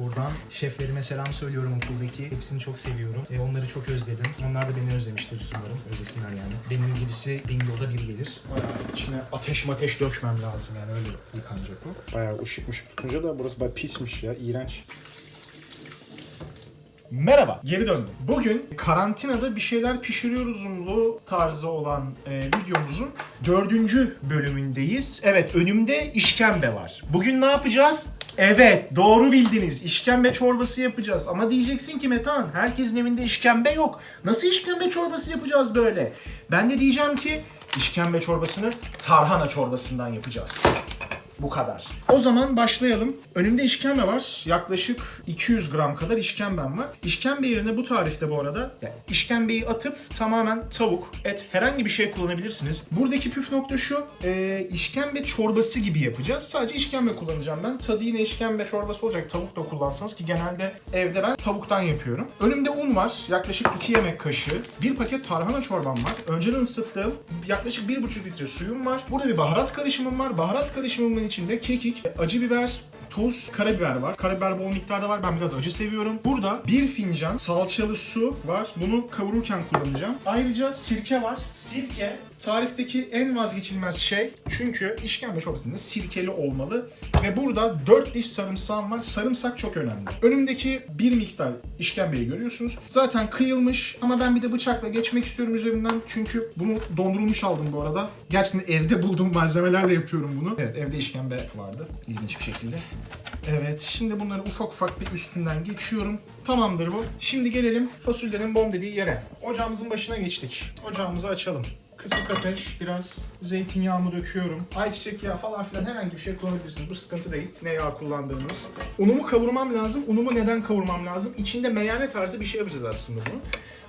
Buradan şeflerime selam söylüyorum okuldaki. Hepsini çok seviyorum. E, onları çok özledim. Onlar da beni özlemiştir umarım. Özlesinler yani. Benim gibisi bingoda bir gelir. Bayağı içine ateş mateş dökmem lazım yani öyle yıkanacak o. Bayağı ışık mışık tutunca da burası bayağı pismiş ya. iğrenç. Merhaba, geri döndüm. Bugün karantinada bir şeyler pişiriyoruzumlu tarzı olan e, videomuzun dördüncü bölümündeyiz. Evet, önümde işkembe var. Bugün ne yapacağız? Evet, doğru bildiniz. İşkembe çorbası yapacağız. Ama diyeceksin ki Metehan, herkesin evinde işkembe yok. Nasıl işkembe çorbası yapacağız böyle? Ben de diyeceğim ki işkembe çorbasını tarhana çorbasından yapacağız. Bu kadar. O zaman başlayalım. Önümde işkembe var. Yaklaşık 200 gram kadar işkembem var. İşkembe yerine bu tarifte bu arada işkembeyi atıp tamamen tavuk, et herhangi bir şey kullanabilirsiniz. Buradaki püf nokta şu. E, işkembe çorbası gibi yapacağız. Sadece işkembe kullanacağım ben. Tadı yine işkembe çorbası olacak. Tavuk da kullansanız ki genelde evde ben tavuktan yapıyorum. Önümde un var. Yaklaşık 2 yemek kaşığı. Bir paket tarhana çorbam var. Önceden ısıttığım yaklaşık 1,5 litre suyum var. Burada bir baharat karışımım var. Baharat karışımımın içinde kekik, acı biber, tuz, karabiber var. Karabiber bol miktarda var. Ben biraz acı seviyorum. Burada bir fincan salçalı su var. Bunu kavururken kullanacağım. Ayrıca sirke var. Sirke tarifteki en vazgeçilmez şey. Çünkü işkembe çorbasında sirkeli olmalı. Ve burada 4 diş sarımsağım var. Sarımsak çok önemli. Önümdeki bir miktar işkembeyi görüyorsunuz. Zaten kıyılmış ama ben bir de bıçakla geçmek istiyorum üzerinden. Çünkü bunu dondurulmuş aldım bu arada. Gerçekten evde bulduğum malzemelerle yapıyorum bunu. Evet evde işkembe vardı. İlginç bir şekilde. Evet şimdi bunları ufak ufak bir üstünden geçiyorum. Tamamdır bu. Şimdi gelelim fasulyenin bom dediği yere. Ocağımızın başına geçtik. Ocağımızı açalım. Kısık ateş, biraz zeytinyağımı döküyorum. Ayçiçek yağı falan filan herhangi bir şey kullanabilirsiniz. Bu sıkıntı değil. Ne yağ kullandığınız. Unumu kavurmam lazım. Unumu neden kavurmam lazım? İçinde meyane tarzı bir şey yapacağız aslında bunu.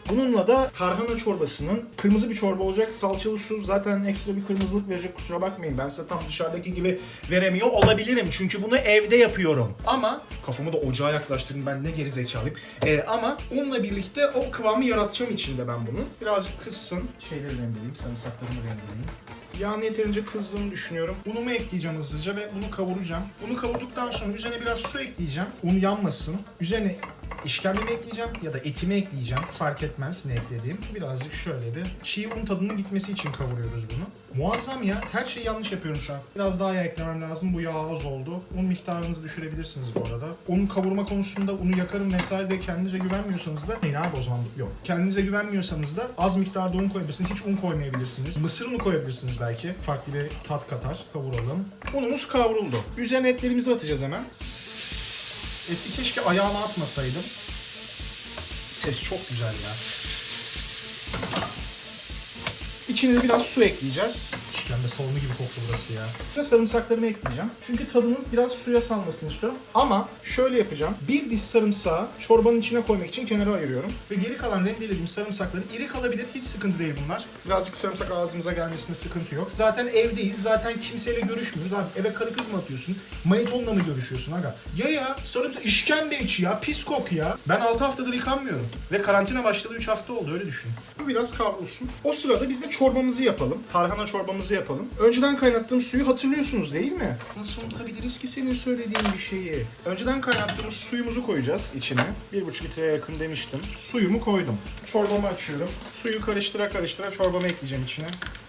Bununla da tarhana çorbasının kırmızı bir çorba olacak. Salçalı su zaten ekstra bir kırmızılık verecek kusura bakmayın. Ben size tam dışarıdaki gibi veremiyor olabilirim. Çünkü bunu evde yapıyorum. Ama kafamı da ocağa yaklaştırdım ben ne geri zekalıyım. Ee, ama unla birlikte o kıvamı yaratacağım içinde ben bunu. Birazcık kızsın. Şeyleri rendeleyeyim, sarımsaklarımı rendeleyeyim. Yağın yeterince kızdığını düşünüyorum. Unumu ekleyeceğim hızlıca ve bunu kavuracağım. Bunu kavurduktan sonra üzerine biraz su ekleyeceğim. Un yanmasın. Üzerine işkembemi ekleyeceğim ya da etimi ekleyeceğim. Fark etmez ne eklediğim. Birazcık şöyle bir çiğ un tadının gitmesi için kavuruyoruz bunu. Muazzam ya. Her şeyi yanlış yapıyorum şu an. Biraz daha yağ eklemem lazım. Bu yağ az oldu. Un miktarınızı düşürebilirsiniz bu arada. Un kavurma konusunda unu yakarım vesaire diye kendinize güvenmiyorsanız da ne abi o zaman yok. Kendinize güvenmiyorsanız da az miktarda un koyabilirsiniz. Hiç un koymayabilirsiniz. Mısır unu koyabilirsiniz belki. Farklı bir tat katar. Kavuralım. Unumuz kavruldu. Üzerine etlerimizi atacağız hemen. Eti keşke ayağıma atmasaydım. Ses çok güzel ya. İçine biraz su ekleyeceğiz. İşkembe salonu gibi koktu burası ya. Ve sarımsaklarımı ekleyeceğim. Çünkü tadının biraz suya salmasını istiyorum. Ama şöyle yapacağım. Bir diş sarımsağı çorbanın içine koymak için kenara ayırıyorum. Ve geri kalan rendelediğim sarımsakları iri kalabilir. Hiç sıkıntı değil bunlar. Birazcık sarımsak ağzımıza gelmesinde sıkıntı yok. Zaten evdeyiz. Zaten kimseyle görüşmüyoruz. Abi eve karı kız mı atıyorsun? Manitonla mı görüşüyorsun aga? Ya ya sarımsak işkembe içi ya. Pis kok ya. Ben 6 haftadır yıkanmıyorum. Ve karantina başladı 3 hafta oldu öyle düşün. Bu biraz kavrulsun. O sırada biz de çorbamızı yapalım. Tarhana çorbamızı yapalım. Önceden kaynattığım suyu hatırlıyorsunuz değil mi? Nasıl unutabiliriz ki senin söylediğin bir şeyi? Önceden kaynattığımız suyumuzu koyacağız içine. 1,5 litreye yakın demiştim. Suyumu koydum. Çorbamı açıyorum. Suyu karıştıra karıştıra çorbamı ekleyeceğim içine.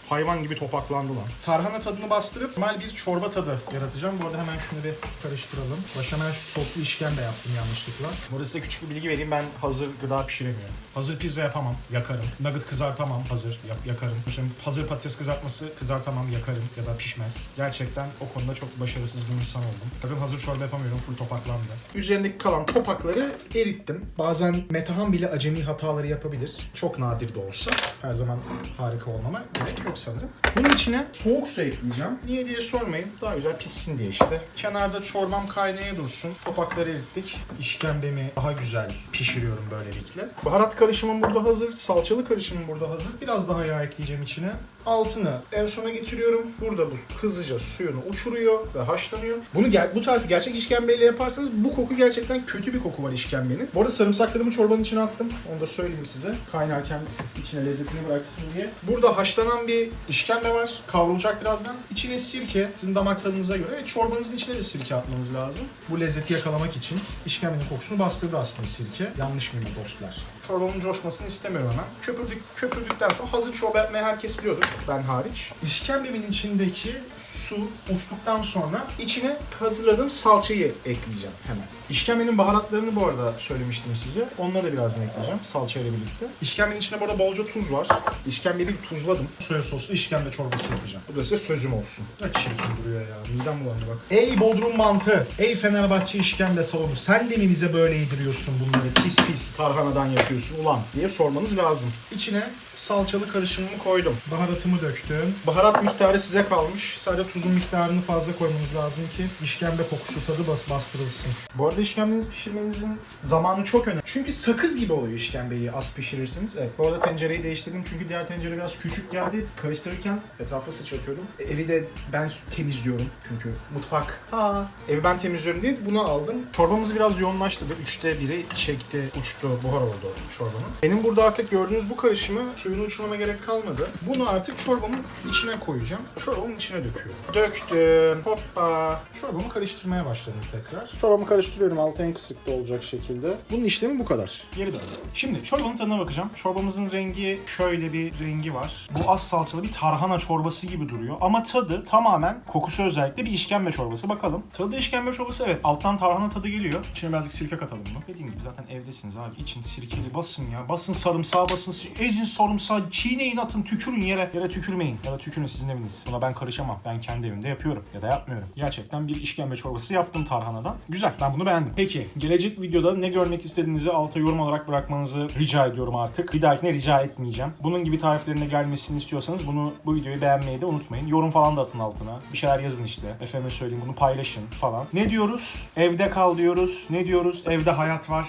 Hayvan gibi topaklandı lan. Tarhana tadını bastırıp normal bir çorba tadı yaratacağım. Bu arada hemen şunu bir karıştıralım. Başa şu soslu işkembe yaptım yanlışlıkla. Burada size küçük bir bilgi vereyim. Ben hazır gıda pişiremiyorum. Hazır pizza yapamam. Yakarım. Nugget kızartamam. Hazır. Yap, yakarım. Şimdi hazır patates kızartması kızartamam. Yakarım. Ya da pişmez. Gerçekten o konuda çok başarısız bir insan oldum. Bakın hazır çorba yapamıyorum. Full topaklandı. Üzerindeki kalan topakları erittim. Bazen Metehan bile acemi hataları yapabilir. Çok nadir de olsa. Her zaman harika olmama gerek yok sanırım. Bunun içine soğuk su ekleyeceğim. Niye diye sormayın. Daha güzel pişsin diye işte. Kenarda çorbam kaynaya dursun. Topakları erittik. İşkembemi daha güzel pişiriyorum böylelikle. Baharat karışımım burada hazır. Salçalı karışımım burada hazır. Biraz daha yağ ekleyeceğim içine. Altını en sona getiriyorum. Burada bu hızlıca suyunu uçuruyor ve haşlanıyor. Bunu ger bu tarifi gerçek işkembeyle yaparsanız bu koku gerçekten kötü bir koku var işkembenin. Bu arada sarımsaklarımı çorbanın içine attım. Onu da söyleyeyim size. Kaynarken içine lezzetini bıraksın diye. Burada haşlanan bir işkembe var. Kavrulacak birazdan. İçine sirke. Sizin damak tadınıza göre. Ve çorbanızın içine de sirke atmanız lazım. Bu lezzeti yakalamak için. İşkembenin kokusunu bastırdı aslında sirke. Yanlış mıyım dostlar? Çorbamın coşmasını istemiyorum hemen. Köpürdük, köpürdükten sonra hazır çorba yapmayı herkes biliyordur. Ben hariç. İşkembemin içindeki su uçtuktan sonra içine hazırladığım salçayı ekleyeceğim hemen. İşkembenin baharatlarını bu arada söylemiştim size. Onları da birazdan ekleyeceğim salçayla birlikte. İşkembenin içine bu arada bolca tuz var. İşkembeyi bir tuzladım. Soya soslu işkembe çorbası yapacağım. Bu da size sözüm olsun. Ne çirkin duruyor ya. Midem bulandı bak. Ey Bodrum mantı. Ey Fenerbahçe işkembe salonu. Sen de mi bize böyle yediriyorsun bunları? Pis pis tarhanadan yapıyorsun ulan diye sormanız lazım. İçine salçalı karışımımı koydum. Baharatımı döktüm. Baharat miktarı size kalmış. Sadece tuzun miktarını fazla koymanız lazım ki işkembe kokusu tadı bas bastırılsın. Bu arada işkembenizi pişirmenizin zamanı çok önemli. Çünkü sakız gibi oluyor işkembeyi az pişirirsiniz. Evet bu arada tencereyi değiştirdim çünkü diğer tencere biraz küçük geldi. Karıştırırken etrafa sıçratıyordum. E, Evi de ben temizliyorum çünkü mutfak. Aa. Evi ben temizliyorum diye bunu aldım. Çorbamız biraz yoğunlaştı. Üçte biri çekti, uçtu, buhar oldu çorbanın. Benim burada artık gördüğünüz bu karışımı suyunu uçurmama gerek kalmadı. Bunu artık çorbamın içine koyacağım. Çorbamın içine döküyorum. Döktüm. Hoppa. Çorbamı karıştırmaya başladım tekrar. Çorbamı karıştırıyorum altı en kısıkta olacak şekilde. Bunun işlemi bu kadar. Geri dön. Şimdi çorbanın tadına bakacağım. Çorbamızın rengi şöyle bir rengi var. Bu az salçalı bir tarhana çorbası gibi duruyor. Ama tadı tamamen kokusu özellikle bir işkembe çorbası. Bakalım. Tadı işkembe çorbası evet. Alttan tarhana tadı geliyor. İçine birazcık sirke katalım bunu. Dediğim gibi zaten evdesiniz abi. İçin sirkeli basın ya. Basın sarımsağı basın. Ezin sarımsağı. Çiğneyin atın. Tükürün yere. Yere tükürmeyin. Ya da tükürün sizin eviniz. Buna ben karışamam. Ben kendi evimde yapıyorum. Ya da yapmıyorum. Gerçekten bir işkembe çorbası yaptım tarhanadan. Güzel. Ben bunu beğendim. Peki. Gelecek videoda ne görmek istediğinizi alta yorum olarak bırakmanızı rica ediyorum artık. Bir dahakine rica etmeyeceğim. Bunun gibi tariflerine gelmesini istiyorsanız bunu bu videoyu beğenmeyi de unutmayın. Yorum falan da atın altına. Bir şeyler yazın işte. Efendime söyleyeyim bunu paylaşın falan. Ne diyoruz? Evde kal diyoruz. Ne diyoruz? Evde hayat var.